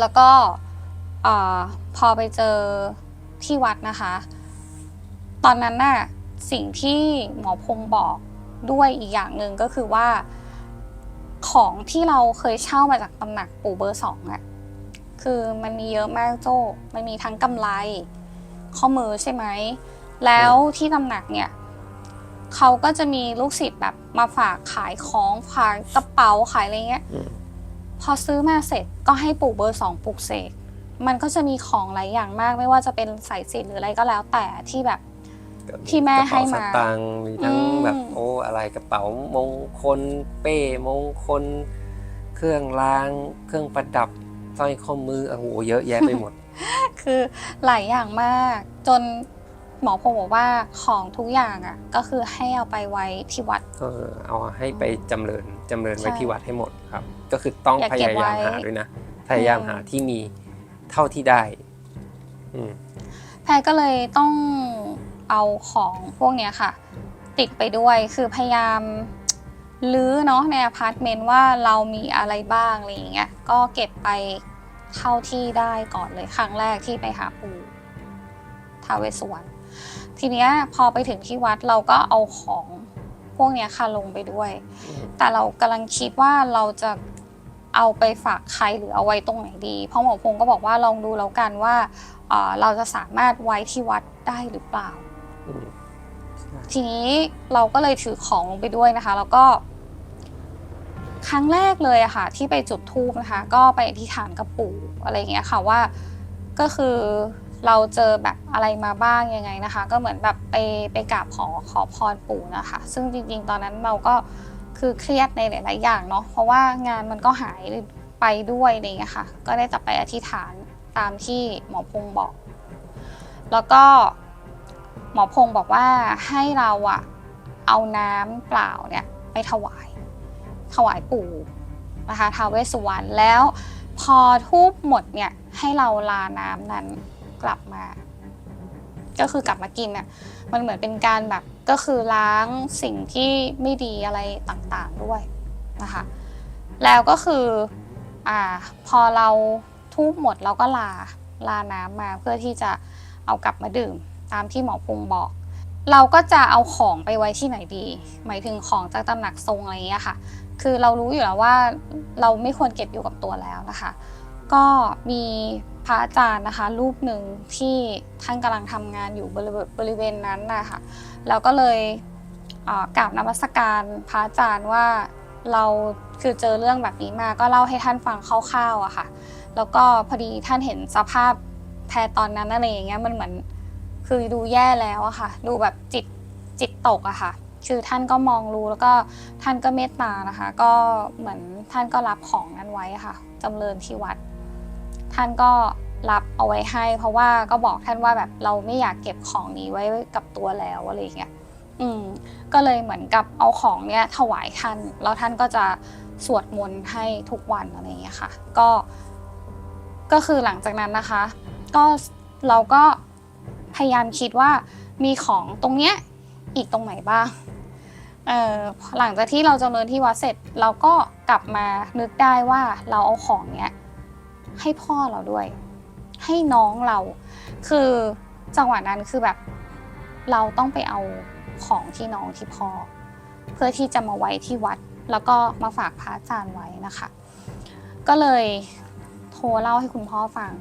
แล้วก็อาพอไปเจอที่วัดนะคะ ตอนนั้นน่ะสิ่งที่หมอพงบอกด้วยอีกอย่างหนึ่งก็คือว่า ของที่เราเคยเช่ามาจากตำหนักปู่เบอร์สองอะคือมันมีเยอะมากโจ้มันมีทั้งกำไรข้อมือใช่ไหม แล้วที่ตำหนักเนี่ยเขาก็จะมีลูกศิษย์แบบมาฝากขายของขายกระเป๋าขายอะไรเงี้ย พอซื้อมาเสร็จก็ให้ปู่เบอร์สองปลูกเสกมันก็จะมีของหลายอย่างมาก ไม่ว่าจะเป็นสายสิญจนหรืออะไรก็แล้วแต่ที่แบบ ที่แม่ให้มากระเป๋สตางค์มีทั้งอืม แบบโอ้อะไรกระเป๋ามงคล เป้มงคล เครื่องราง เครื่องประดับสร้อยข้อมือโอ้โหเยอะแยะไปหมด คือหลายอย่างมาก จนหมอพงบอกว่าของทุกอย่างอะ ก็คือให้เอาไปไว้ที่วัด ก็เอาให้ไปจำเริญจำเริญไว้ใช่ ที่วัดให้หมดครับ ก็คือต้องอย่าพเก็บยายามไว้หาด้วยนะ พยายามอืมหาที่มีเท่าที่ได้อืมแพรก็เลยต้องเอาของพวกเนี้ยค่ะ ติดไปด้วยคือพยายามลื้อเนาะในอพาร์ตเมนต์ว่าเรามีอะไรบ้างอะไรอย่างเงี้ยก็เก็บไปเท่าที่ได้ก่อนเลยครั้งแรกที่ไปหาปู่ท้าวเวสสวรรณทีเนี้ยพอไปถึงที่วัดเราก็เอาของพวกเนี้ยค่ะลงไปด้วยอืมแต่เรากำลังคิดว่าเราจะ เอาไปฝากใครหรือเอาไว้ตรงไหนดีเพราะหมอพงศ์ก็บอกว่าลองดูแล้วกันว่าเอ่อเราจะสามารถไว้ที่วัดได้หรือเปล่า อืมทีนี้เราก็เลยถือของลงไปด้วยนะคะ แล้วก็ ครั้งแรกเลยอะค่ะ ที่ไปจุดธูปนะคะ ก็ไปอธิษฐานกับปู่อะไรอย่างเงี้ยค่ะว่าก็คือเราเจอแบบอะไรมาบ้างยังไงนะคะ ก็เหมือนแบบไปไปกราบขอขอพรปู่นะคะ ซึ่งจริงๆ ตอนนั้นเราก็ คือเครียดในหลาย ๆ อย่างเนาะเพราะว่างานมันก็หายไปด้วยอะไรเงี้ยค่ะ ก็ได้แต่ไปอธิษฐานตามที่หมอพงบอก แล้วก็หมอพงศ์บอกว่าให้เราอะเอาน้ำเปล่าเนี่ยไปถวาย ถวายปู่นะคะท้าวเวสสุวรรณแล้วพอทูบหมดเนี่ยให้เราลาน้ำนั้นกลับมา ก็คือกลับมากินอะมันเหมือนเป็นการแบบ ก็คือล้างสิ่งที่ไม่ดีอะไรต่างๆด้วยนะคะแล้วก็คืออ่าพอเราทูบหมดเราก็ลาลาน้ำมาเพื่อที่จะเอากลับมาดื่ม ตามที่หมอพงบอก เราก็จะเอาของไปไว้ที่ไหนดี หมายถึงของจากตำหนักทรงอะไรอย่างเงี้ยค่ะ คือเรารู้อยู่แล้วว่าเราไม่ควรเก็บอยู่กับตัวแล้วนะคะ ก็มีพระอาจารย์นะคะ รูปหนึ่งที่ท่านกำลังทำงานอยู่บริเวณบริเวณนั้นนะคะ แล้วก็เลยเอ่อกราบนมัสการพระอาจารย์ว่าเราคือเจอเรื่องแบบนี้มาก็เล่าให้ท่านฟังคร่าวๆอะค่ะ แล้วก็พอดีท่านเห็นสภาพแพรตอนนั้นอะไรอย่างเงี้ยมันเหมือนคือดูแย่แล้วอะค่ะ ดูแบบจิตจิตตกอะค่ะ คือท่านก็มองรู้แล้วก็ท่านก็เมตตานะคะ ก็เหมือนท่านก็รับของนั้นไว้อะค่ะจำเริญที่วัด ท่านก็ รับเอาไว้ให้ เพราะว่าก็บอกท่านว่าแบบเราไม่อยากเก็บของนี้ไว้กับตัวแล้วอะไรอย่างเงี้ยอืมก็เลยเหมือนกับเอาของเนี้ยถวายท่าน แล้วท่านก็จะสวดมนต์ให้ทุกวันอะไรอย่างเงี้ยค่ะ ก็ ก็คือหลังจากนั้นนะคะ ก็เราก็พยายามคิดว่ามีของตรงเนี้ยอีกตรงไหนบ้างเออหลังจากที่เราจำเริญที่วัดเสร็จ เราก็กลับมานึกได้ว่าเราเอาของเนี้ยให้พ่อเราด้วย ให้น้องเรา คือจังหวะนั้นคือแบบ เราต้องไปเอาของที่น้องที่พ่อเพื่อที่จะมาไว้ที่วัด แล้วก็มาฝากพระอาจารย์ไว้นะคะ ก็เลยโทรเล่าให้คุณพ่อฟัง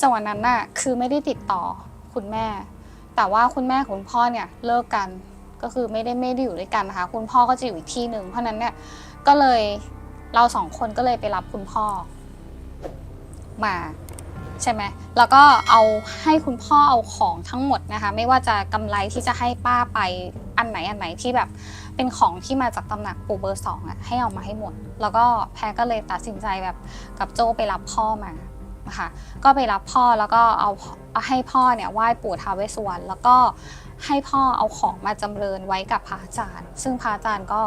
จังหวะนั้นน่ะคือไม่ได้ติดต่อคุณแม่ แต่ว่าคุณแม่ของคุณพ่อเนี่ยเลิกกันก็คือไม่ได้ไม่ได้อยู่ด้วยกันนะคะ คุณพ่อก็จะอยู่อีกที่หนึ่งเพราะนั้นเนี่ยก็เลยเราสองคนก็เลยไปรับคุณพ่อมา ใช่ไหมแล้วก็เอาให้คุณพ่อเอาของทั้งหมดนะคะ ไม่ว่าจะกำไรที่จะให้ป้าไปอันไหนอันไหนที่แบบเป็นของที่มาจากตำหนักปู่เบอร์สองอะให้เอามาให้หมด แล้วก็แพรก็เลยตัดสินใจแบบกับโจไปรับพ่อมานะคะก็ไปรับพ่อแล้วก็เอาเอาให้พ่อเนี่ยไหว้ปู่ท้าวเวสสวรรณแล้วก็ให้พ่อเอาของมาจำเริญไว้กับพระอาจารย์ ซึ่งพระอาจารย์ก็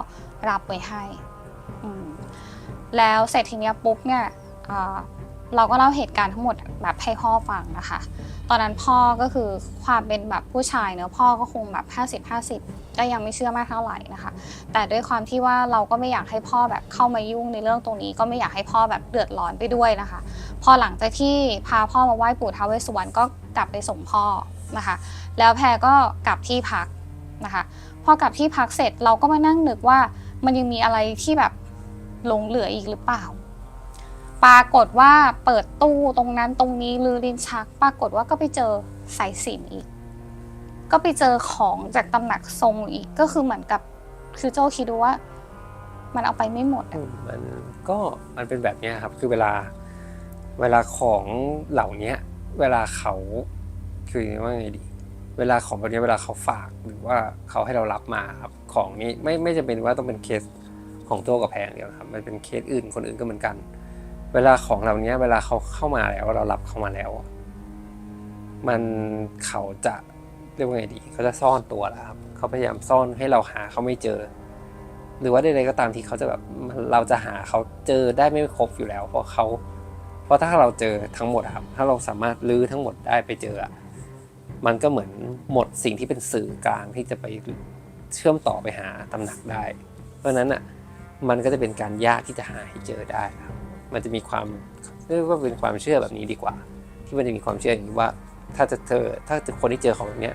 รับไว้ให้แล้วเสร็จทีเนี้ยปุ๊บเนี่ย เราก็เล่าเหตุการณ์ทั้งหมดแบบให้พ่อฟังนะคะ ตอนนั้นพ่อก็คือความเป็นแบบผู้ชายเนอะพ่อก็คงแบบ 50 50 ก็ยังไม่เชื่อมากเท่าไหร่นะคะ แต่ด้วยความที่ว่าเราก็ไม่อยากให้พ่อแบบเข้ามายุ่งในเรื่องตรงนี้ ก็ไม่อยากให้พ่อแบบเดือดร้อนไปด้วยนะคะ พอหลังจากที่พาพ่อมาไหว้ปู่ท้าวเวสสุวรรณก็กลับไปส่งพ่อนะคะ แล้วแพรก็กลับที่พักนะคะพอกลับที่พักเสร็จเราก็มานั่งนึกว่ามันยังมีอะไรที่แบบหลงเหลืออีกหรือเปล่า ปรากฏว่าเปิดตู้ตรงนั้นตรงนี้ลือลินชัก ปรากฏว่าก็ไปเจอสายสิญจนอีก ก็ไปเจอของจากตำหนักทรงอีกก็คือเหมือนกับคือโจคิดดูว่า มันเอาไปไม่หมดอะมันก็มันเป็นแบบเนี้ยครับ คือเวลาเวลาของเหล่าเนี้ย เวลาเขาคือว่าไงดี เวลาของแบบนี้เวลาเขาฝากหรือว่าเขาให้เรารับมาครับของนี้ไม่ไม่จำเป็นว่าต้องเป็นเคสของโจกับแพงเดียวครับ มันเป็นเคสอื่นคนอื่นก็เหมือนกัน เวลาของเหล่านี้เวลาเขาเข้ามาแล้วเรารับเข้ามาแล้ว มันเขาจะเรียกว่าไงดีเขาจะซ่อนตัวแล้วครับเขาพยายามซ่อนให้เราหาเขาไม่เจอ หรือว่าใดๆก็ตามที่เขาจะแบบเราจะหาเขาเจอได้ไม่ครบอยู่แล้ว เพราะเขาเพราะถ้าเราเจอทั้งหมดครับ ถ้าเราสามารถลื้อทั้งหมดได้ไปเจอ มันก็เหมือนหมดสิ่งที่เป็นสื่อกลางที่จะไปเชื่อมต่อไปหาตำหนักได้ เพราะฉะนั้นอะมันก็จะเป็นการยากที่จะหาให้เจอได้ครับ มันจะมีความเรียกว่าเป็นความเชื่อแบบนี้ดีกว่า ที่มันจะมีความเชื่ออย่างนี้ว่า ถ้าจะเจอถ้าจะคนที่เจอของแบบนี้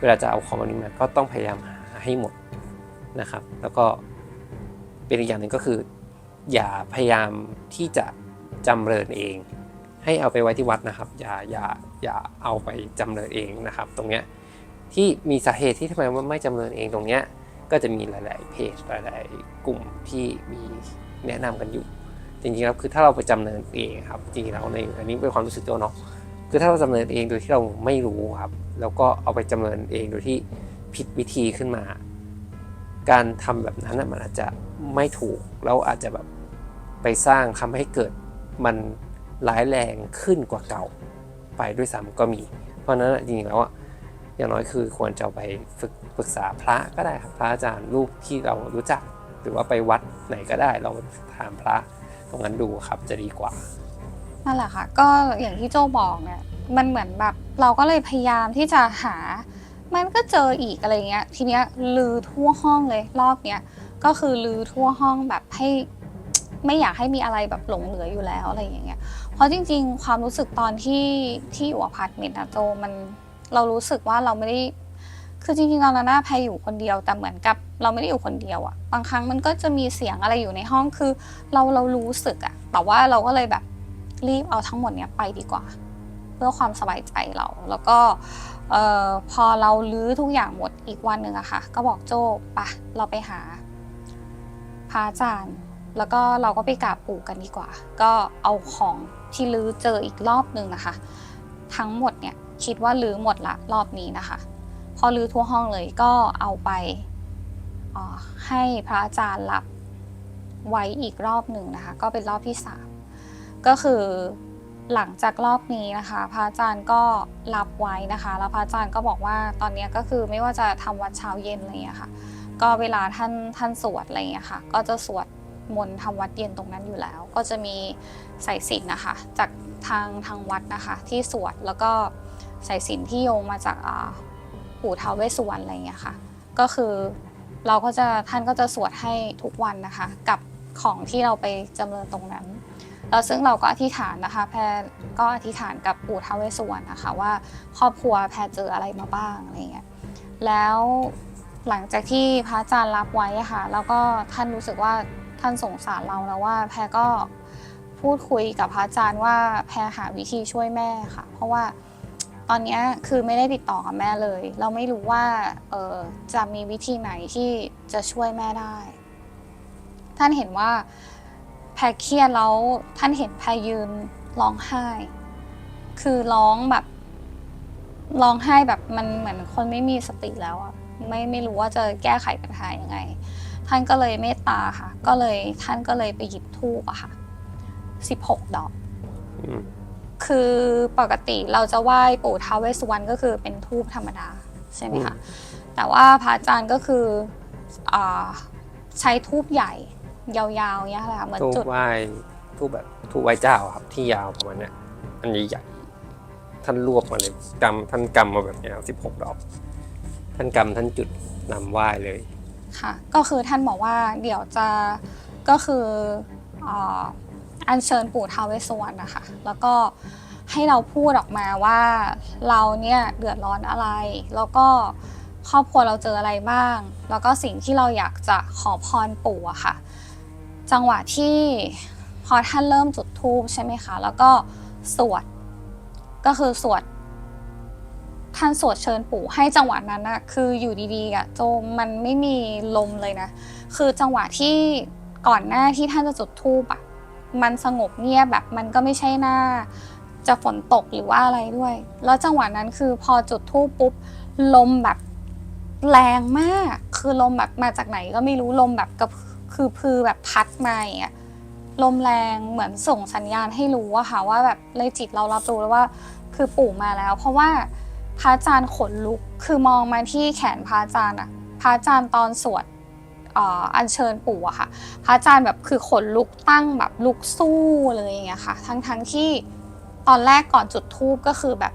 เวลาจะเอาของแบบนี้มาก็ต้องพยายามหาให้หมดนะครับ แล้วก็เป็นอีกอย่างหนึ่งก็คือ อย่าพยายามที่จะจำเริญเอง ให้เอาไปไว้ที่วัดนะครับ อย่าอย่าอย่าเอาไปจำเริญเองนะครับ ตรงเนี้ยที่มีสาเหตุที่ทำไมว่าไม่จำเริญเองตรงเนี้ยก็จะมีหลาย ๆ เพจหลาย ๆ กลุ่มที่มีแนะนำกันอยู่ จริงๆแล้วคือถ้าเราไปจำเนินเองครับจริงๆแล้วในอันนี้เป็นความรู้สึกตัวเนาะคือถ้าเราจำเนินเองโดยที่เราไม่รู้ครับ แล้วก็เอาไปจำเนินเองโดยที่ผิดวิธีขึ้นมา การทำแบบนั้นนะมันอาจจะไม่ถูกแล้วอาจจะแบบไปสร้างทำให้เกิดมันร้ายแรงขึ้นกว่าเก่าไปด้วยซ้ำก็มี เพราะนั้นจริงๆแล้วอะอย่างน้อยคือควรจะไปฝึกปรึกษาพระก็ได้ครับพระอาจารย์รูปที่เรารู้จัก หรือว่าไปวัดไหนก็ได้เราถามพระ ตรงนั้นดูครับจะดีกว่า นั่นแหละค่ะ ก็อย่างที่โจบอกเนี่ยมันเหมือนแบบเราก็เลยพยายามที่จะหา มันก็เจออีกอะไรเงี้ย ทีเนี้ยลือทั่วห้องเลยรอบเนี้ยก็คือลือทั่วห้องแบบให้ไม่อยากให้มีอะไรแบบหลงเหลืออยู่แล้วอะไรอย่างเงี้ย เพราะจริง ๆ ความรู้สึกตอนที่ที่อยู่อพาร์ตเมนต์อะโจมันเรารู้สึกว่าเราไม่ได้ คือจริงๆตอนนั้นน่ะแพรอยู่คนเดียวแต่เหมือนกับเราไม่ได้อยู่คนเดียวอะบางครั้งมันก็จะมีเสียงอะไรอยู่ในห้องคือ เราเรารู้สึกอะแต่ว่าเราก็เลยแบบรีบเอาทั้งหมดเนี้ยไปดีกว่า เพื่อความสบายใจเรา แล้วก็เอ่อพอเราลื้อทุกอย่างหมดอีกวันหนึ่งอะค่ะ ก็บอกโจ้ปะเราไปหาพระอาจารย์ แล้วก็เราก็ไปกราบปู่กันดีกว่า ก็เอาของที่ลื้อเจออีกรอบหนึ่งนะคะ ทั้งหมดเนี่ยคิดว่าลื้อหมดละรอบนี้นะคะ พอลื้อทั่วห้องเลยก็เอาไปออให้พระอาจารย์รับไว้อีกรอบหนึ่งนะคะ ก็เป็นรอบที่สามก็คือหลังจากรอบนี้นะคะ พระอาจารย์ก็รับไว้นะคะ แล้วพระอาจารย์ก็บอกว่าตอนนี้ก็คือไม่ว่าจะทำวัดเช้าเย็นอะไรอย่างค่ะ ก็เวลาท่านท่านสวดอะไรอย่างค่ะ ก็จะสวดมนต์ทำวัดเย็นตรงนั้นอยู่แล้ว ก็จะมีสายสิญนนะคะ จากทางทางวัดนะคะ ที่สวดแล้วก็สายสิญจนที่โยงมาจาก ปู่ท้าวเวสสุวรรณอะไรอย่างเงี้ยค่ะ ก็คือเราก็จะท่านก็จะสวดให้ทุกวันนะคะ กับของที่เราไปจำเริญตรงนั้นแล้วซึ่งเราก็อธิษฐานนะคะ แพรก็อธิษฐานกับปู่ท้าวเวสสุวรรณนะคะว่าครอบครัวแพรเจออะไรมาบ้างอะไรเงี้ยแล้วหลังจากที่พระอาจารย์รับไว้ค่ะแล้วก็ท่านรู้สึกว่าท่านสงสารเราแล้วว่า แพรก็พูดคุยกับพระอาจารย์ว่าแพรหาวิธีช่วยแม่ค่ะ เพราะว่า ตอนนี้คือไม่ได้ติดต่อกับแม่เลย เราไม่รู้ว่าเออจะมีวิธีไหนที่จะช่วยแม่ได้ ท่านเห็นว่าแพรเครียดแล้วท่านเห็นแพรยืนร้องไห้ คือร้องแบบร้องไห้แบบมันเหมือนคนไม่มีสติแล้วอะไม่ไม่รู้ว่าจะแก้ไขปัญหายังไง ท่านก็เลยเมตตาค่ะ ก็เลยท่านก็เลยไปหยิบธูปอะค่ะ16ดอกดอืม คือปกติเราจะไหว้ปู่ท้าวเวสสุวรรณก็คือเป็นทูปธรรมดาใช่ไหมคะแต่ว่าพระอาจารย์ก็คืออาใช้ทูปใหญ่ยาวๆเนี่ยค่ะเหมือนทูบจุดไหว้ทูบแบบทูบไหว้เจ้าครับที่ยาวประมาณเนี้ยอันใหญ่ๆท่านรวบมาเลยกำท่านกำมาแบบเนี้ยสิบหกดอก ท่านกำท่านจุดนำไหว้เลยค่ะ ก็คือท่านบอกว่าเดี๋ยวจะก็คือ อ่าอัญเชิญปู่ท้าวเวสสวรรณนะคะแล้วก็ให้เราพูดออกมาว่าเราเนี่ยเดือดร้อนอะไร แล้วก็ครอบครัวเราเจออะไรบ้าง แล้วก็สิ่งที่เราอยากจะขอพรปู่อะค่ะ จังหวะที่พอท่านเริ่มจุดธูปใช่ไหมคะ แล้วก็สวดก็คือสวดท่านสวดเชิญปู่ให้จังหวะนั้นนะคืออยู่ดีๆอะโจมมันไม่มีลมเลยนะ คือจังหวะที่ก่อนหน้าที่ท่านจะจุดธูปอะ มันสงบเงียบแบบมันก็ไม่ใช่หน้า จะฝนตกหรือว่าอะไรด้วย แล้วจังหวะนั้นคือพอจุดธูปปุ๊บลมแบบแรงมาก คือลมแบบมาจากไหนก็ไม่รู้ลมแบบกับคือพือแบบพัดมาอย่างเงี้ยลมแรงเหมือนส่งสัญญาณให้รู้อะค่ะว่าแบบเลยจิตเรารับรู้แล้วว่า คือปู่มาแล้ว เพราะว่าพระอาจารย์ขนลุกคือมองมาที่แขนพระอาจารย์อะพระอาจารย์ตอนสวด อัญเชิญปู่อะค่ะ พระอาจารย์แบบคือขนลุกตั้งแบบลุกสู้เลยอย่างเงี้ยค่ะ ทั้งทั้งที่ตอนแรกก่อนจุดธูปก็คือแบบ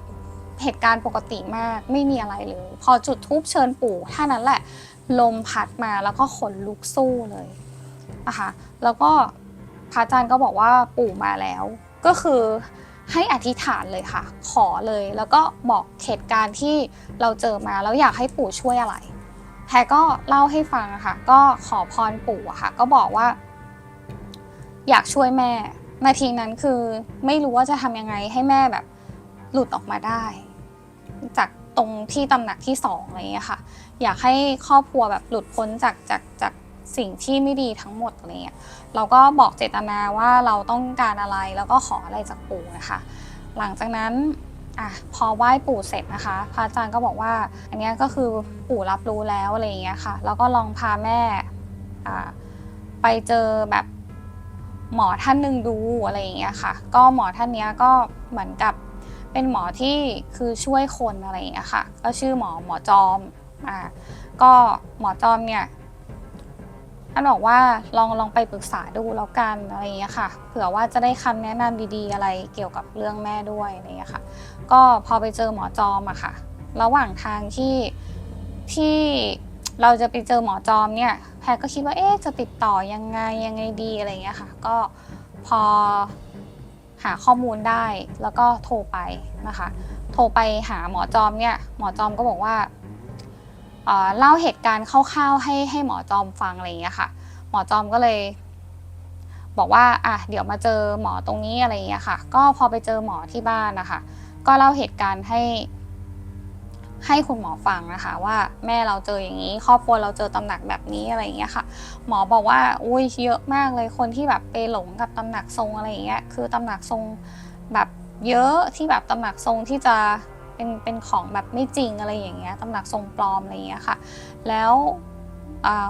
เหตุการณ์ปกติมากไม่มีอะไรเลย พอจุดธูปเชิญปู่ท่านั้นแหละ ลมพัดมาแล้วก็ขนลุกสู้เลยนะคะแล้วก็พระอาจารย์ก็บอกว่าปู่มาแล้ว ก็คือให้อธิษฐานเลยค่ะ ขอเลยแล้วก็บอกเหตุการณ์ที่เราเจอมาแล้วอยากให้ปู่ช่วยอะไร แพรก็เล่าให้ฟังอะค่ะ ก็ขอพรปู่อะค่ะ ก็บอกว่า อยากช่วยแม่นาทีนั้นคือไม่รู้ว่าจะทำยังไงให้แม่แบบ หลุดออกมาได้ จากตรงที่ตำหนักที่สองอะไรอย่างเงี้ยค่ะ อยากให้ครอบครัวแบบหลุดพ้นจากจากจากสิ่งที่ไม่ดีทั้งหมดอะไรเงี้ยเราก็บอกเจตนาว่าเราต้องการอะไรแล้วก็ขออะไรจากปู่นะคะ หลังจากนั้น อะพอไหว้ปู่เสร็จนะคะพระอาจารย์ก็บอกว่า อันนี้ก็คือปู่รับรู้แล้วอะไรอย่างเงี้ยค่ะ แล้วก็ลองพาแม่อ่าไปเจอแบบหมอท่านหนึ่งดูอะไรอย่างเงี้ยค่ะ ก็หมอท่านเนี้ยก็เหมือนกับเป็นหมอที่คือช่วยคนอะไรอย่างเงี้ยค่ะ ก็ชื่อหมอหมอจอมอ่าก็หมอจอมเนี่ย ท่านบอกว่าลองลองไปปรึกษาดูแล้วกันอะไรอย่างเงี้ยค่ะ เผื่อว่าจะได้คำแนะนำดีๆ อะไรเกี่ยวกับเรื่องแม่ด้วยอะไรอย่างเงี้ยค่ะ ก็พอไปเจอหมอจอมอะค่ะ ระหว่างทางที่ที่เราจะไปเจอหมอจอมเนี่ย แพรก็คิดว่าเอ๊ะจะติดต่อยังไงยังไงดีอะไรอย่างเงี้ยค่ะ ก็พอหาข้อมูลได้แล้วก็โทรไปนะคะ โทรไปหาหมอจอมเนี่ย หมอจอมก็บอกว่า เล่าเหตุการณ์คร่าวๆให้ให้หมอจอมฟังอะไรอย่างเงี้ยค่ะ หมอจอมก็เลย บอกว่าอะเดี๋ยวมาเจอหมอตรงนี้อะไรอย่างเงี้ยค่ะ ก็พอไปเจอหมอที่บ้านนะคะก็เล่าเหตุการณ์ให้ให้คุณหมอฟังนะคะ ว่าแม่เราเจออย่างนี้ ครอบครัวเราเจอตำหนักแบบนี้อะไรอย่างเงี้ยค่ะ หมอบอกว่าอุ้ยเยอะมากเลยคนที่แบบไปหลงกับตำหนักทรงอะไรอย่างเงี้ยคือตำหนักทรงแบบเยอะที่แบบตำหนักทรงที่จะ เป็นเป็นของแบบไม่จริงอะไรอย่างเงี้ยตำหนักทรงปลอมอะไรอย่างเงี้ยค่ะ แล้ว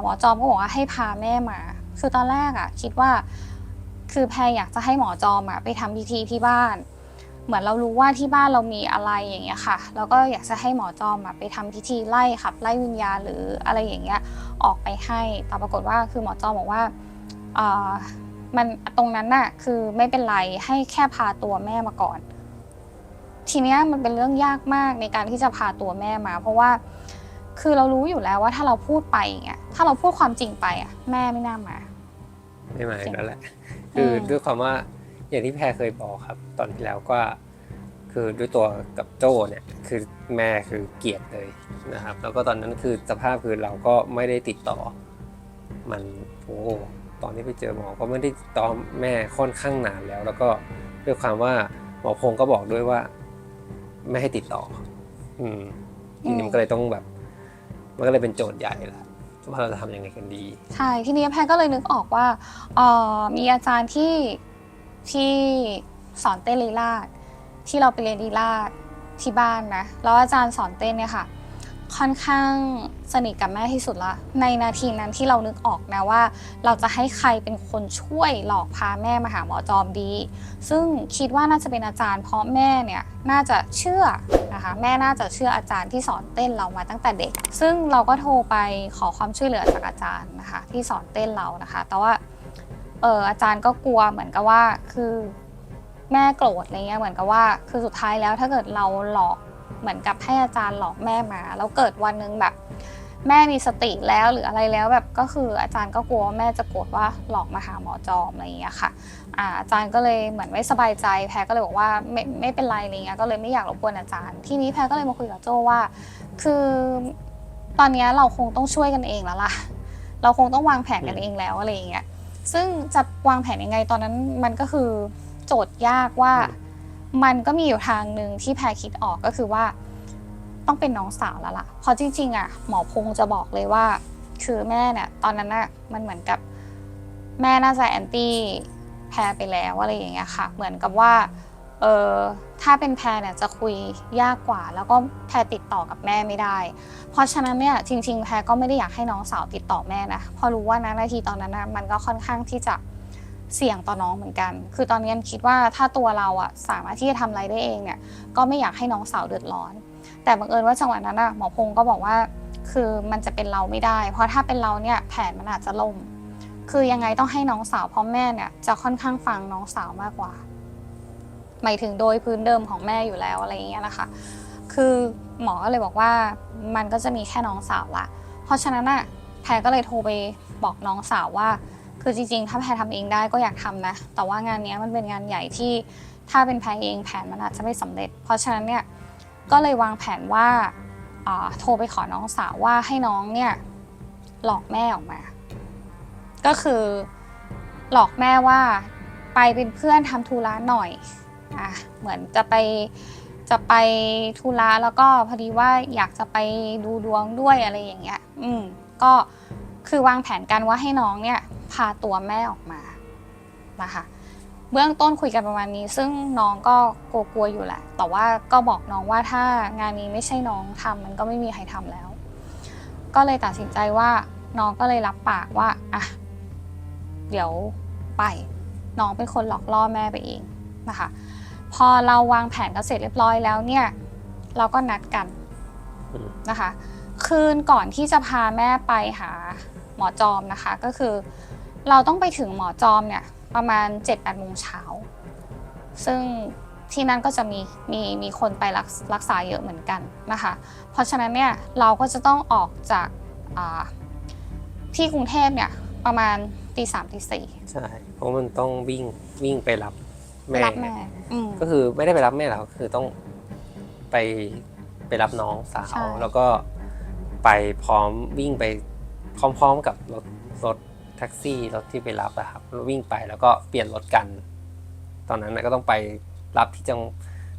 หมอจอมก็บอกว่าให้พาแม่มา คือตอนแรกอะคิดว่า คือแพรอยากจะให้หมอจอมอะไปทำพิธีที่บ้าน เหมือนเรารู้ว่าที่บ้านเรามีอะไรอย่างเงี้ยค่ะ แล้วก็อยากจะให้หมอจอมอะไปทำพิธีไล่ขับไล่วิญญาณหรืออะไรอย่างเงี้ยออกไปให้ แต่ปรากฏว่าคือหมอจอมบอกว่าอ่ามันตรงนั้นน่ะคือไม่เป็นไรให้แค่พาตัวแม่มาก่อน ทีเนี้ยมันเป็นเรื่องยากมากในการที่จะพาตัวแม่มา เพราะว่า คือเรารู้อยู่แล้วว่าถ้าเราพูดไปอย่างเงี้ยถ้าเราพูดความจริงไปอะ แม่ไม่น่ามา ไม่มาอีกแล้วแหละ คืออมด้วยความว่าอย่างที่แพรเคยบอกครับ ตอนที่แล้วก็คือด้วยตัวกับโจ้เนี่ยคือแม่คือเกลียดเลยนะครับ แล้วก็ตอนนั้นคือสภาพคือเราก็ไม่ได้ติดต่อ มันโอ้ตอนที่ไปเจอหมอก็ไม่ได้ติดต่อแม่ค่อนข้างนานแล้ว แล้วก็ด้วยความว่าหมอพงศ์ก็บอกด้วยว่า ไม่ให้ติดต่อ อืมทีนี้มันก็เลยต้องแบบ มันก็เลยเป็นโจทย์ใหญ่ละว่าเราจะทำยังไงกันดี ใช่ทีนี้แพรก็เลยนึกออกว่าเอ่อมีอาจารย์ที่ที่สอนเต้นลีลาดที่เราไปเรียนลีลาดที่บ้านนะแล้วอาจารย์สอนเต้นเนี่ยค่ะ ค่อนข้างสนิทกับแม่ที่สุดละ ในนาทีนั้นที่เรานึกออกนะว่า เราจะให้ใครเป็นคนช่วยหลอกพาแม่มาหาหมอจอมดี ซึ่งคิดว่าน่าจะเป็นอาจารย์เพราะแม่เนี่ยน่าจะเชื่อนะคะแม่น่าจะเชื่ออาจารย์ที่สอนเต้นเรามาตั้งแต่เด็ก ซึ่งเราก็โทรไปขอความช่วยเหลือจากอาจารย์นะคะที่สอนเต้นเรานะคะ แต่ว่าเอออาจารย์ก็กลัวเหมือนกับว่าคือแม่โกรธอะไรเงี้ยเหมือนกับว่า คือสุดท้ายแล้วถ้าเกิดเราหลอก เหมือนกับให้อาจารย์หลอกแม่มา แล้วเกิดวันหนึงแบบ แม่มีสติแล้วหรืออะไรแล้วแบบก็คืออาจารย์ก็กลัวว่าแม่จะโกรธว่าหลอกมาหาหมอจอมอะไรอย่างเงี้ยค่ะอาอาจารย์ก็เลยเหมือนไม่สบายใจแพรก็เลยบอกว่าไม่ไม่เป็นไรอะไรเงี้ยก็เลยไม่อยากรบกวนอาจารย์ ทีนี้แพรก็เลยมาคุยกับโจว่า คือตอนเนี้ยเราคงต้องช่วยกันเองแล้วล่ะ เราคงต้องวางแผนกันเองแล้วอะไรอย่างเงี้ยซึ่งจะวางแผนยังไงตอนนั้นมันก็คือโจทย์ยากว่ามั มันก็มีอยู่ทางหนึ่งที่แพรคิดออกก็คือว่า ต้องเป็นน้องสาวแล้วล่ะเพราะจริงๆอะหมอพงจะบอกเลยว่า คือแม่เนี่ยตอนนั้นน่ะมันเหมือนกับแม่น่าจะแอนตี้แพรไปแล้วอะไรอย่างเงี้ยค่ะ เหมือนกับว่าเออถ้าเป็นแพรเนี่ยจะคุยยากกว่า แล้วก็แพรติดต่อกับแม่ไม่ได้ เพราะฉะนั้นเนี่ยจริง ๆ แพรก็ไม่ได้อยากให้น้องสาวติดต่อแม่นะพราะรู้ว่านะนาทีตอนนั้นนะมันก็ค่อนข้างที่จะ เสี่ยงต่อน้องเหมือนกัน คือตอนนี้คิดว่าถ้าตัวเราอะสามารถที่จะทำอะไรได้เองเนี่ย ก็ไม่อยากให้น้องสาวเดือดร้อน แต่บังเอิญว่าจังหวะนั้นอะหมอพงก็บอกว่า คือมันจะเป็นเราไม่ได้ เพราะถ้าเป็นเราเนี่ยแผนมันอาจจะล่ม คือยังไงต้องให้น้องสาวเพราะแม่เนี่ยจะค่อนข้างฟังน้องสาวมากกว่า หมายถึงโดยพื้นเดิมของแม่อยู่แล้วอะไรอย่างเงี้ยนะคะ คือหมอก็เลยบอกว่ามันก็จะมีแค่น้องสาวละ เพราะฉะนั้นอะแพรก็เลยโทรไปบอกน้องสาวว่า คือจริงๆ ถ้าแพรทำเองได้ก็อยากทำนะ แต่ว่างานเนี้ยมันเป็นงานใหญ่ที่ถ้าเป็นแพรเองแผนมันอาจจะไม่สำเร็จ เพราะฉะนั้นเนี่ยก็เลยวางแผนว่าอ่าโทรไปขอน้องสาวว่าให้น้องเนี่ยหลอกแม่ออกมา ก็คือหลอกแม่ว่าไปเป็นเพื่อนทำธุระหน่อยอะเหมือนจะไปจะไปธุระแล้วก็พอดีว่าอยากจะไปดูดวงด้วยอะไรอย่างเงี้ย อืมก็คือวางแผนกันว่าให้น้องเนี่ย พาตัวแม่ออกมานะคะเบื้องต้นคุยกันประมาณนี้ ซึ่งน้องก็กลัวๆอยู่แหละ แต่ว่าก็บอกน้องว่าถ้างานนี้ไม่ใช่น้องทำมันก็ไม่มีใครทำแล้ว ก็เลยตัดสินใจว่าน้องก็เลยรับปากว่าอะเดี๋ยวไป น้องเป็นคนหลอกล่อแม่ไปเองนะคะ พอเราวางแผนกันเสร็จเรียบร้อยแล้วเนี่ย เราก็นัดกันนะคะ คืนก่อนที่จะพาแม่ไปหาหมอจอมนะคะ ก็คือ เราต้องไปถึงหมอจอมเนี่ยประมาณ7จ็ดแปดโมงเช้า ซึ่งที่นั่นก็จะมีมีมีคนไปรักรักษาเยอะเหมือนกันนะคะ เพราะฉะนั้นเนี่ยเราก็จะต้องออกจากอ่าที่กรุงเทพเนี่ยประมาณตีสามตีสี่ใช่ เพราะมันต้องวิ่งวิ่งไปรับไปแม่รับแม่อืมก็คือไม่ได้ไปรับแม่หรอกคือต้องไปไปรับน้องสาใช่วแล้วก็ไปพร้อมวิ่งไปพร้อมๆกับรถรถ แท็กซี่รถที่ไปรับอะครับวิ่งไปแล้วก็เปลี่ยนรถกัน ตอนนั้นนะก็ต้องไปรับที่จัง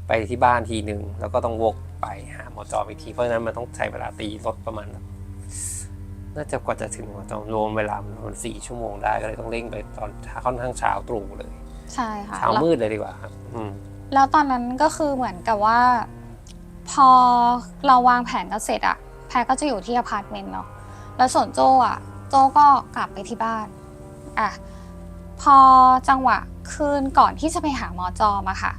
ไปที่บ้านทีหนึ่งแล้วก็ต้องวกไปหาหมอจอมอีกทีเพราะฉะนั้นมันต้องใช้เวลาตีรถประมาณน่าจะกว่าจะถึงหมอจอมรวมเวลามันประมาณสี่ชั่วโมงได้ก็เลยต้องเร่งไปตอนค่อนข้างเช้าตรู่เลยใช่ค่ะเช้าแล้วมืดเลยดีกว่าครับอืมแล้วตอนนั้นก็คือเหมือนกับว่า พอเราวางแผนกันเสร็จอะแพรก็จะอยู่ที่อพาร์ตเมนต์เนาะแล้วส่วนโจอะ โจก็กลับไปที่บ้านอะพอจังหวะคืนก่อนที่จะไปหาหมอจอมอะค่ะ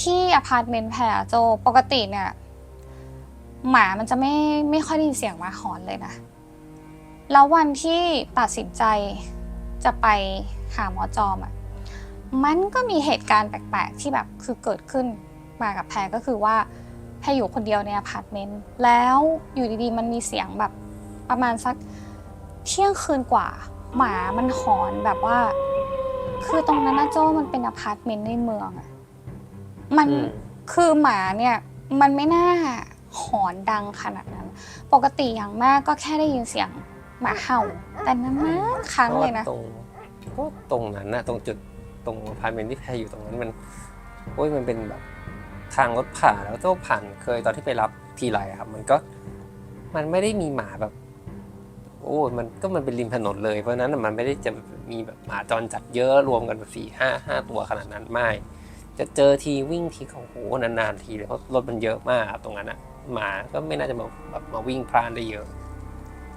ที่อพาร์ตเมนต์แพรโจปกติเนี่ย หมามันจะไม่ไม่ค่อยได้ยินเสียงหมาหอนเลยนะ แล้ววันที่ตัดสินใจจะไปหาหมอจอมอะมันก็มีเหตุการณ์แปลกๆ ที่แบบคือเกิดขึ้นมากับแพรก็คือว่าแพรอยู่คนเดียวในอพาร์ตเมนต์แล้วอยู่ดีๆ มันมีเสียงแบบ ประมาณสักเที่ยงคืนกว่า หมามันหอนแบบว่า คือตรงนั้นนะโจ้มันเป็นอพาร์ตเมนต์ในเมืองอะมันอืม คือหมาเนี่ย มันไม่น่าหอนดังขนาดนั้น ปกติอย่างมากก็แค่ได้ยินเสียงหมาเห่า แต่นั้นนะครั้งเลยนะ พราว่าตรงก็ตรงนั้นนะตรงจุดตรงอพาร์ตเมนต์ที่แพรอยู่ตรงนั้นมันโอ้ยมันเป็นแบบทางรถผ่านแล้วก็ผ่านเคยตอนที่ไปรับทีไรอะครับ มันก็มันไม่ได้มีหมาแบบ โอ้มันก็มันเป็นริมถนนเลยเพราะนั้นมันไม่ได้จะมีแบบหมาจรจัดเยอะรวมกันแบบสี่ห้าห้าตัวขนาดนั้นไม่ จะเจอทีวิ่งทีเขาโหนานๆทีเลยเพราะรถมันเยอะมากตรงนั้นอะหมาก็ไม่น่าจะมาแบบมาวิ่งพลานได้เยอะ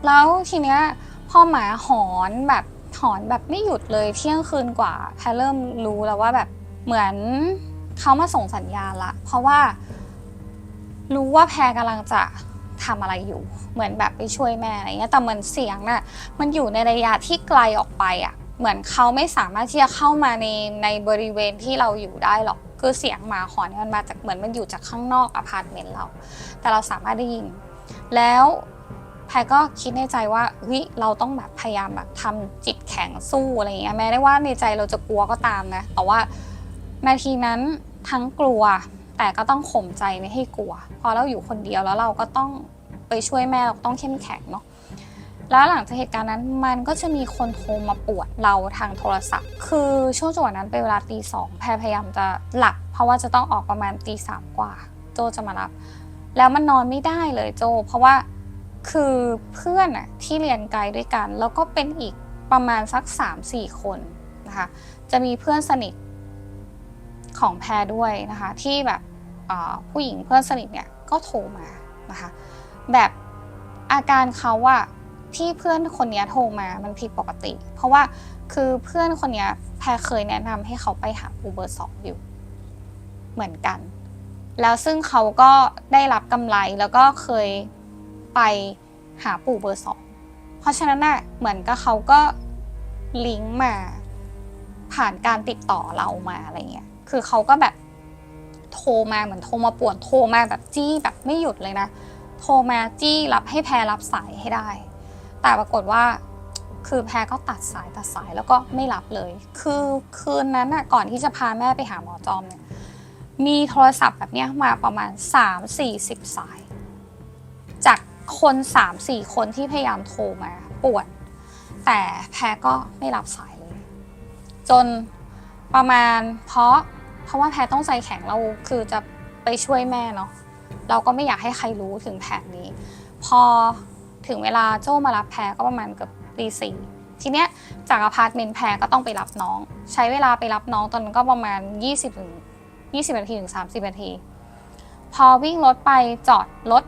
แล้วทีเนี้ยพอหมาหอนแบบหอนแบบไม่หยุดเลยเที่ยงคืนกว่าแพรเริ่มรู้แล้วว่าแบบเหมือนเขามาส่งสัญญาณละ เพราะว่ารู้ว่าแพรกำลังจะ ทำอะไรอยู่ เหมือนแบบไปช่วยแม่อะไรเงี้ยแต่เหมือนเสียงน่ะมันอยู่ในระยะที่ไกลออกไปอะเหมือนเขาไม่สามารถที่จะเข้ามาในในบริเวณที่เราอยู่ได้หรอกคือเสียงหมาหอนเนี่ยมันมาจากเหมือนมันอยู่จากข้างนอกอพาร์ตเมนต์เรา แต่เราสามารถได้ยิน แล้วแพรก็คิดในใจว่าเฮ้ยเราต้องแบบพยายามแบบทำจิตแข็งสู้อะไรอย่างเงี้ยแม้ได้ว่าในใจเราจะกลัวก็ตามนะ แต่ว่านาทีนั้นทั้งกลัว แต่ก็ต้องข่มใจไม่ให้กลัว พอเราอยู่คนเดียวแล้วเราก็ต้องไปช่วยแม่เราต้องเข้มแข็งเนาะแล้วหลังจากเหตุการณ์นั้นมันก็จะมีคนโทรมาปวดเราทางโทรศัพท์ คือช่วงจังหวะนั้นเป็นเวลาตีสองแพรพยายามจะหลับ เพราะว่าจะต้องออกประมาณตีสามกว่า โจจะมารับ แล้วมันนอนไม่ได้เลยโจ เพราะว่าคือเพื่อนอะที่เรียนไกลด้วยกัน แล้วก็เป็นอีกประมาณสัก 3-4 คนนะคะจะมีเพื่อนสนิท ของแพรด้วยนะคะ ที่แบบผู้หญิงเพื่อนสนิทเนี่ยก็โทรมานะคะ แบบอาการเขาว่าที่เพื่อนคนเนี้ยโทรมามันผิดปกติ เพราะว่าคือเพื่อนคนเนี้ยแพรเคยแนะนำให้เขาไปหาอูเบอร์สองอยู่ เหมือนกัน แล้วซึ่งเขาก็ได้รับกำไรแล้วก็เคยไปหาปู่เบอร์สองเพราะฉะนั้นน่ะเหมือนกับเขาก็ลิงก์มาผ่านการติดต่อเรามาอะไรเงี้ย คือเขาก็แบบโทรมาเหมือนโทรมาป่วนโทรมาแบบจี้แบบไม่หยุดเลยนะ โทรมาจี้รับให้แพรรับสายให้ได้ แต่ปรากฏว่าคือแพรก็ตัดสายตัดสายแล้วก็ไม่รับเลย คือคืนนั้นน่ะก่อนที่จะพาแม่ไปหาหมอจอมเนี่ยมีโทรศัพท์แบบเนี้ยมาประมาณ 3 4 0 สาย จากคน 3 4 คนที่พยายามโทรมาปวด แต่แพรก็ไม่รับสายเลย จนประมาณเพราะ เพราะว่าแพรต้องใจแข็งเราคือจะไปช่วยแม่เนาะเราก็ไม่อยากให้ใครรู้ถึงแผนนี้ พอถึงเวลาโจ้มารับแพรก็ประมาณเกือบตีสี่ทีเนี้ยจากอพาร์ตเมนต์แพรก็ต้องไปรับน้อง ใช้เวลาไปรับน้องตอนนั้นก็ประมาณ 20ถึง20นาทีถึง30นาที พอวิ่งรถไปจอดรถ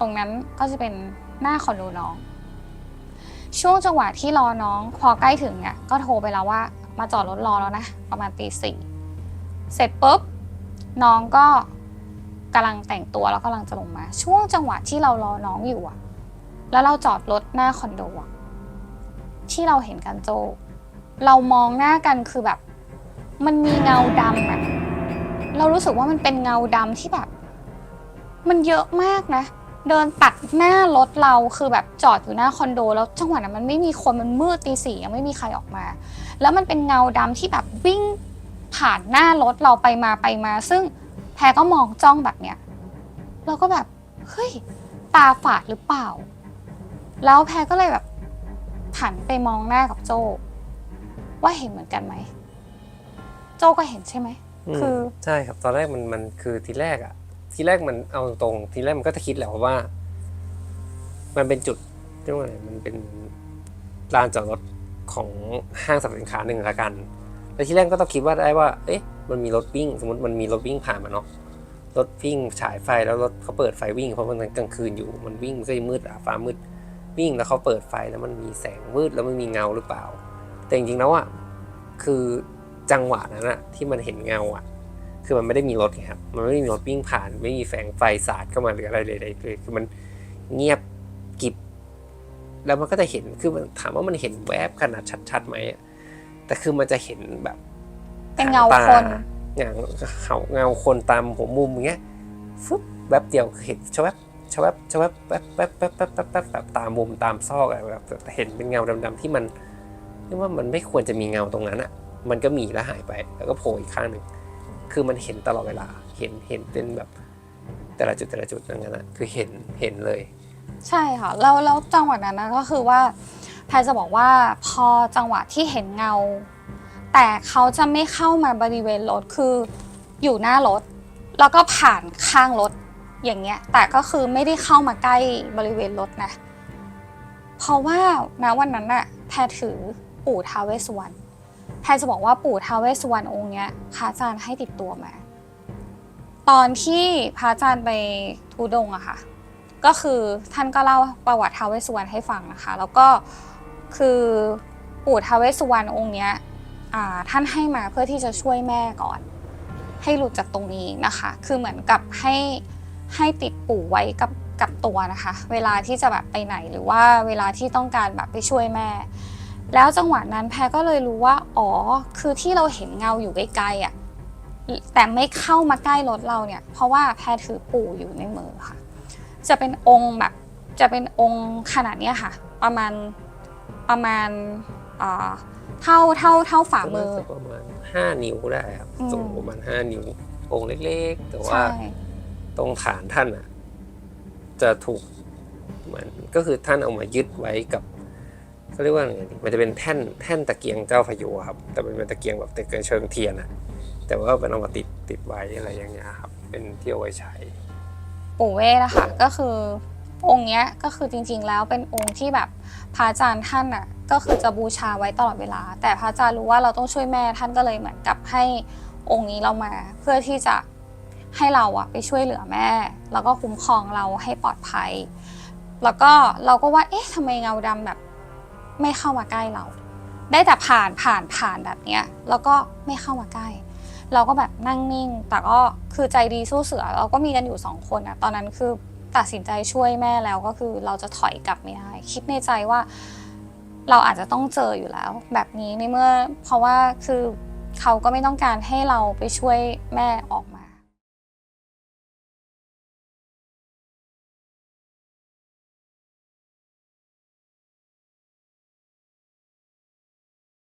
ตรงนั้นก็จะเป็นหน้าคอนโดน้อง ช่วงจังหวะที่รอน้องพอใกล้ถึงเนี่ยก็โทรไปแล้วว่ามาจอดรถรอแล้วนะ ประมาณตีสี่ เสร็จปุ๊บน้องก็กำลังแต่งตัวแล้วกำลังจะลงมา ช่วงจังหวะที่เรารอน้องอยู่อะแล้วเราจอดรถหน้าคอนโดอะที่เราเห็นกันโจ เรามองหน้ากันคือแบบ มันมีเงาดำอะเรารู้สึกว่ามันเป็นเงาดำที่แบบ มันเยอะมากนะ เดินตัดหน้ารถเราคือแบบจอดอยู่หน้าคอนโด แล้วจังหวะนั้นมันไม่มีคนมันมืดตีสี่ยังไม่มีใครออกมา แล้วมันเป็นเงาดำที่แบบวิ่ง ผ่านหน้ารถเราไปมาไปมา ซึ่งแพรก็มองจ้องแบบเนี้ยเราก็แบบเฮ้ยตาฝาดหรือเปล่า แล้วแพรก็เลยแบบหันไปมองหน้ากับโจว่าเห็นเหมือนกันไหมโจก็เห็นใช่ไหมอืมคือใช่ครับ ตอนแรกมันมันคือทีแรกอะทีแรกมันเอาตรงๆทีแรกมันก็จะคิดแหละว่า มันเป็นจุดเรียกว่าอะไรมันเป็นลานจอดรถของห้างสรรพสินค้าหนึ่งละกัน แล้วทีแรกก็ต้องคิดว่าได้ว่า เอ๊ะ มันมีรถวิ่ง สมมติมันมีรถวิ่งผ่านมาเนาะ รถวิ่งฉายไฟแล้วรถเขาเปิดไฟวิ่งเพราะมันกลางคืนอยู่ มันวิ่งก็จะมืดอะฟ้ามืด วิ่งแล้วเขาเปิดไฟแล้วมันมีแสงมืดแล้วมันมีเงาหรือเปล่า แต่จริงๆแล้วอะคือจังหวะนั้นอะที่มันเห็นเงาอะคือมันไม่ได้มีรถครับ มันไม่ได้มีรถวิ่งผ่าน ไม่มีแสงไฟสาดเข้ามาหรืออะไรเลยเลยคือมันเงียบกิบ แล้วมันก็จะเห็น คือมันถามว่ามันเห็นแวบขนาดชัดๆไหมอะ แต่คือมันจะเห็นแบบเป็นเงาตคนเงาเขาเงาคนตามหัวมุมอย่างเงี้ยฟึบแวบเดียวคือเห็นชะแวบชะแวบชะแวบแวบแวบแวบแวบแวบแวบแบบตามมุมตามซอกอะแบบเห็นเป็นเงาดำๆที่มันเรียกว่ามันไม่ควรจะมีเงาตรงนั้นอะมันก็มีแล้วหายไป แล้วก็โผล่อีกข้างหนึ่งคือมันเห็นตลอดเวลา เห็นเห็นเป็นแบบ แต่ละจุดแต่ละจุดอย่างนั้นนะคือเห็นเห็นเลย ใช่ค่ะแล้วแล้วจังหวะนั้นนะก็คือว่า แพรจะบอกว่าพอจังหวะที่เห็นเงา แต่เขาจะไม่เข้ามาบริเวณรถคืออยู่หน้ารถ แล้วก็ผ่านข้างรถอย่างเงี้ย แต่ก็คือไม่ได้เข้ามาใกล้บริเวณรถนะ เพราะว่าณวันนั้นน่ะแพรถือปู่ท้าเวสวรรณแพรจะบอกว่าปู่ท้าเวสวรรณองค์เนี้ยพระอาจารย์ให้ติดตัวมา ตอนที่พระอาจารย์ไปทุดงอะค่ะ ก็คือท่านก็เล่าประวัติท้าเวสวรรณให้ฟังนะคะ แล้วก็ คือปู่ทาวเวสสุวรรณองค์เนี้ยอ่าท่านให้มาเพื่อที่จะช่วยแม่ก่อน ให้หลุดจากตรงนี้นะคะ คือเหมือนกับให้ให้ติดปู่ไว้กับกับตัวนะคะ เวลาที่จะแบบไปไหนหรือว่าเวลาที่ต้องการแบบไปช่วยแม่ แล้วจังหวะนั้นแพรก็เลยรู้ว่า อ๋อ คือที่เราเห็นเงาอยู่ไกลๆอะแต่ไม่เข้ามาใกล้รถเราเนี่ย เพราะว่าแพรถือปู่อยู่ในมือค่ะ จะเป็นองค์แบบจะเป็นองค์ขนาดเนี้ยค่ะ ประมาณ ประมาณอ่าเท่าเท่าเท่าฝ่ามือก็น่จะประมาณห้านิ้วได้ครับอืม สูงประมาณห้านิ้วองค์เล็กๆ แต่ว่าใช่ ตรงฐานท่านอะ จะถูกเหมือนก็คือท่านเอามายึดไว้กับเขาเรียกว่าไงดีมันจะเป็นแท่นแท่นตะเกียงเจ้าพายุอะครับ แต่มันเป็นตะเกียงแบบตะเกียงเชิงเทียนอะแต่ว่าเป็นเอามาติดติดไว้อะไรอย่างเงี้ยครับ เป็นที่เอาไว้ใช้ ปู่เวทนะคะก็คือ องค์เนี้ยก็คือจริงๆแล้วเป็นองค์ที่แบบพระอาจารย์ท่านอะก็คือจะบูชาไว้ตลอดเวลา แต่พระอาจารย์รู้ว่าเราต้องช่วยแม่ท่านก็เลยเหมือนกับให้องค์นี้เรามา เพื่อที่จะให้เราอะไปช่วยเหลือแม่ แล้วก็คุ้มครองเราให้ปลอดภัย แล้วก็เราก็ว่า เอ๊ะทำไมเงาดำแบบ ไม่เข้ามาใกล้เรา ได้แต่ผ่านผ่านผ่านแบบเนี้ย แล้วก็ไม่เข้ามาใกล้ เราก็แบบนั่งนิ่ง แต่ก็คือใจดีสู้เสือ เราก็มีกันอยู่สองคนอะตอนนั้นคือ ตัดสินใจช่วยแม่แล้วก็คือเราจะถอยกลับไม่ได้คิดในใจว่า เราอาจจะต้องเจออยู่แล้ว แบบนี้ในเมื่อ เพราะว่าคือเขาก็ไม่ต้องการให้เราไปช่วยแม่ออก